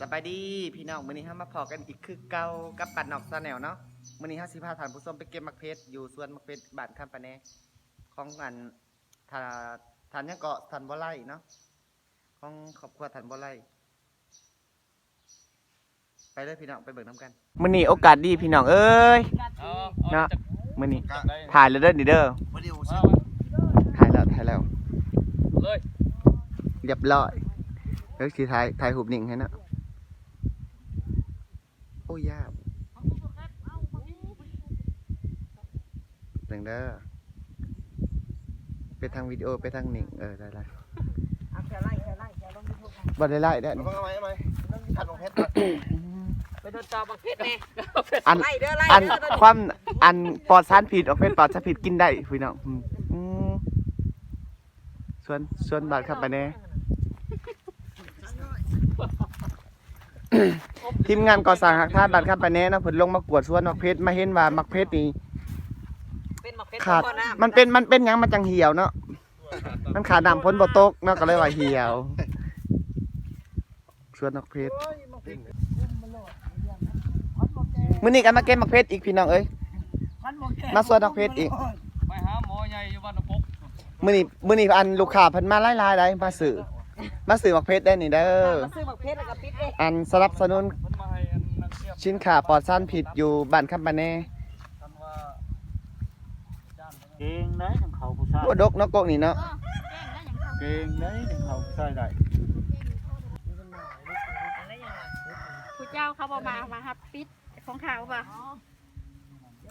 สบายดีพี่น้องมื้อนี้เฮามาพอกันอีกคือเก่ากับปันนอกซาแนลเนาะมื้อนี้เฮาสิพาท่านผู้ชมไปเก็บมักเพชรอยู่สวนมักเพชรบ้านคำปะแนของอันทาทานยังเกาะทันบ่ไล่เนาะของครอบครัวทันบ่ไล่ไปเลยพี่น้องไปเบิ่งนํกันมื้อนี้โอกาสดีพี่น้องเอ้ยเอาเนาะเอาจากมื้อนี้จากได้ถ่ายแล้วเด้อนี่เด้อวิดีโอมาถ่ายแล้วถ่ายแล้วเลยเรียบร้อยเดี๋ยวสิถ่ายถ่ายรูปนิ่งให้นะ โอ้ยยากเบิ่งเด้อไปทางวิดีโอไปทางนิ่งเออได้ละเอาแค่ไล่แค่ไล่แค่ลงยูทูบบ่ได้ไล่ได้อเอานี่เข้ามาไหมขัดลงเพชรไปโดนจอบังเพชรแน่อันไล่เด้อไล่อันเด้อตัวนี้ความอันปลอดสารผิดออกเป็นปลอดสารผิดกินได้พี่น้องอืมอืมส่วนส่วนบาทครับไปแน่ ทีมงานก่อสร้างหักท่าบาทครับไปแน่เนาะเพิ่นลงมากวดสวนมักเพชรมาเห็นว่ามักเพชรนี่เป็นบังเพชรขาดบ่น้ำมันเป็นมันเป็นหยังมันจังเหี่ยวเนาะมันขาดน้ำพ้นบ่ตกเนาะก็เลยว่าเหี่ยวสวนมักเพชรมื้อนี้ก็มาเก็บมักเพชรอีกพี่น้องเอ้ย มาสวนมักเพชรอีก ไปหาหมอใหญ่อยู่บ้านนปกมื้อนี้มื้อนี้อันลูกค้าเพิ่นมาหลายๆได้มาซื้อ มาซื้อมักเพชรได้นี่เด้อมาซื้อบังเพชรแล้วก็ปิดเองอันสนับสนุนเพิ่นมาให้อันนักเทียบสินค้าปลอดสารผิดอยู่บ้านคำปะแน่กันว่าจ้างเก่งได้ทั้งเขาผู้ชายบ่ดกเนาะกกนี่เนาะเก่งได้ทั้งเขาผู้ชายได้ผู้เจ้าเขาบอกมามาฮับปิดของเขาป่ะ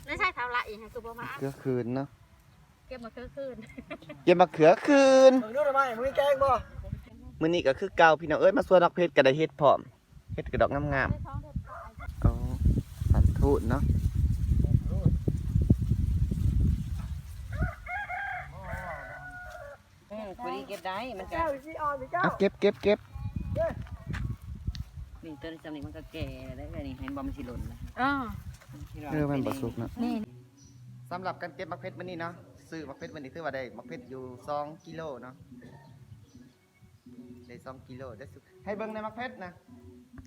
ไม่ใช่เท่าไรอีกคือบอกมาเกือคืนเนาะเก็บมาคือคืนเก็บมะเขือคืน มึงดูทำไมมึงแกล้งบ่ มื้อนี้ก็คือเก่าพี่น้องเอ้ยมาสวนดอกเพชรก็ได้เฮ็ดพร้อมเฮ็ดกระดอกงามๆอ๋อสันทูดเนาะอืมพอดีเก็บได้มันก็เอาเก็บเก็บเก็บนี่ตัวนี้จำนี่มันก็แก่ได้วนี่เห็นบ่มันสิหล่นนะอ๋อเออมันบ่สุกเนาะนี่สำหรับการเก็บมักเพชรมื้อนี้เนาะซื้อมักเพชรมื้อนี้ถือว่าได้มักเพชรอยู่2กิโลเนาะ ได้2กิโลได้สุดให้เบิ้งในมักเพชรนะ